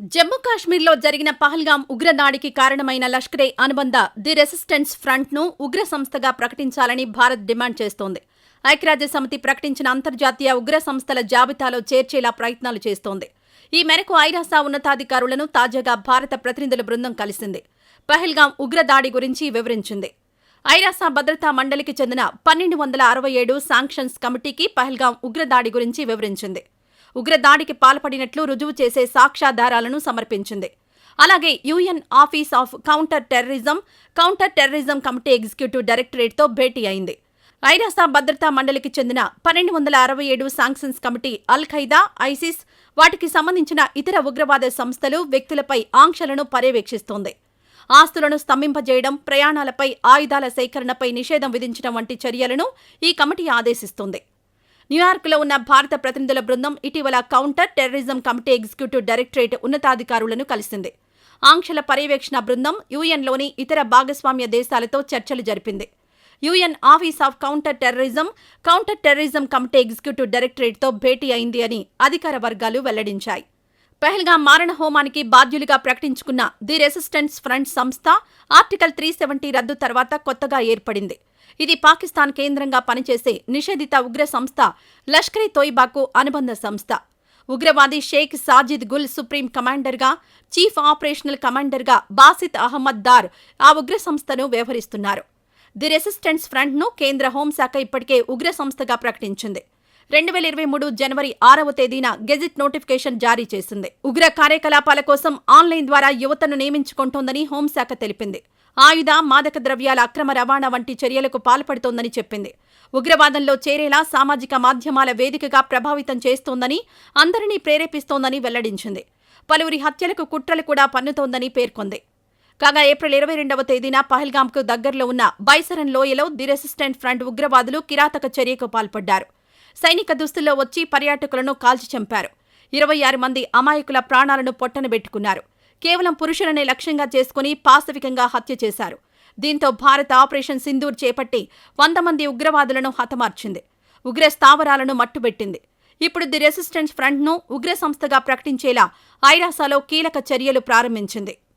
జమ్మూ కాశ్మీర్లో జరిగిన పహల్గాం ఉగ్రదాడికి కారణమైన లష్కరే అనుబంధ ది రెసిస్టెన్స్ ఫ్రంట్ను ఉగ్ర సంస్థగా ప్రకటించాలని భారత్ డిమాండ్ చేస్తోంది. ఐక్యరాజ్య సమితి ప్రకటించిన అంతర్జాతీయ ఉగ్ర సంస్థల జాబితాలో చేర్చేలా ప్రయత్నాలు చేస్తోంది. ఈ మేరకు ఐరాసా ఉన్నతాధికారులను తాజాగా భారత ప్రతినిధుల బృందం కలిసింది. పహల్గాం ఉగ్రదాడి గురించి వివరించింది. ఐరాసా భద్రతా మండలికి చెందిన పన్నెండు వందల అరవై ఏడు శాంక్షన్స్ కమిటీకి పహల్గాం ఉగ్రదాడి గురించి వివరించింది. ఉగ్రదాడికి పాల్పడినట్లు రుజువు చేసే సాక్ష్యాధారాలను సమర్పించింది. అలాగే UN office of counter terrorism counter terrorism committee executive డైరెక్టరేట్తో భేటీ అయింది. ఐరాసా భద్రతా మండలికి చెందిన పన్నెండు వందల అరవై ఏడు sanctions committee al Qaeda ISIS వాటికి సంబంధించిన ఇతర ఉగ్రవాద సంస్థలు వ్యక్తులపై ఆంక్షలను పర్యవేక్షిస్తోంది. ఆస్తులను స్తంభింపజేయడం ప్రయాణాలపై ఆయుధాల సేకరణపై నిషేధం విధించడం వంటి చర్యలను ఈ కమిటీ ఆదేశిస్తుంది. న్యూయార్క్లో ఉన్న భారత ప్రతినిధుల బృందం ఇటీవల counter terrorism committee executive directorate ఉన్నతాధికారులను కలిసింది. ఆంక్షల పర్యవేక్షణ బృందం యుఎన్లోని ఇతర భాగస్వామ్య దేశాలతో చర్చలు జరిపింది. UN office of counter terrorism counter terrorism committee executive డైరెక్టరేట్తో భేటీ అయింది అని అధికార వర్గాలు వెల్లడించాయి. పెహల్గా మారణ హోమానికి బాధ్యులుగా ప్రకటించుకున్న ది రెసిస్టెన్స్ ఫ్రంట్ సంస్థ ఆర్టికల్ త్రీ సెవెంటీ రద్దు తర్వాత కొత్తగా ఏర్పడింది. ఇది పాకిస్తాన్ కేంద్రంగా పనిచేసే నిషేధిత ఉగ్ర సంస్థ లష్కరే తోయిబాకు అనుబంధ సంస్థ. ఉగ్రవాది షేక్ సాజిద్ గుల్ సుప్రీం కమాండర్గా చీఫ్ ఆపరేషనల్ కమాండర్గా బాసిత్ అహ్మద్ దార్ ఆ ఉగ్ర సంస్థను వ్యవహరిస్తున్నారు. ది రెసిస్టెన్స్ ఫ్రంట్ను కేంద్ర హోంశాఖ ఇప్పటికే ఉగ్ర సంస్థగా ప్రకటించింది. రెండు వేల ఇరవై మూడు జనవరి ఆరవ తేదీన గెజిట్ నోటిఫికేషన్ జారీ చేసింది. ఉగ్ర కార్యకలాపాల కోసం ఆన్లైన్ ద్వారా యువతను నియమించుకుంటోందని హోంశాఖ తెలిపింది. ఆయుధ మాదక ద్రవ్యాల అక్రమ రవాణా వంటి చర్యలకు పాల్పడుతోందని చెప్పింది. ఉగ్రవాదంలో చేరేలా సామాజిక మాధ్యమాల వేదికగా ప్రభావితం చేస్తోందని అందరినీ ప్రేరేపిస్తోందని వెల్లడించింది. పలువురి హత్యలకు కుట్రలు కూడా పన్నుతోందని పేర్కొంది. కాగా ఏప్రిల్ ఇరవై రెండవ తేదీన పహల్గాంకు దగ్గరలో ఉన్న బైసరన్ లోయలో ది రెసిస్టెంట్ ఫ్రంట్ ఉగ్రవాదులు కిరాతక చర్యకు పాల్పడ్డారు. సైనిక దుస్తుల్లో వచ్చి పర్యాటకులను కాల్చి చంపారు. ఇరవై ఆరు మంది అమాయకుల ప్రాణాలను పొట్టనబెట్టుకున్నారు కేవలం పురుషులనే లక్ష్యంగా చేసుకుని పాశవికంగా హత్య చేశారు. దీంతో భారత్ ఆపరేషన్ సింధూర్ చేపట్టి వంద మంది ఉగ్రవాదులను హతమార్చింది. ఉగ్ర స్థావరాలను మట్టుబెట్టింది. ఇప్పుడు ది రెసిస్టెన్స్ ఫ్రంట్ను ఉగ్ర సంస్థగా ప్రకటించేలా ఐరాసాలో కీలక చర్యలు ప్రారంభించింది.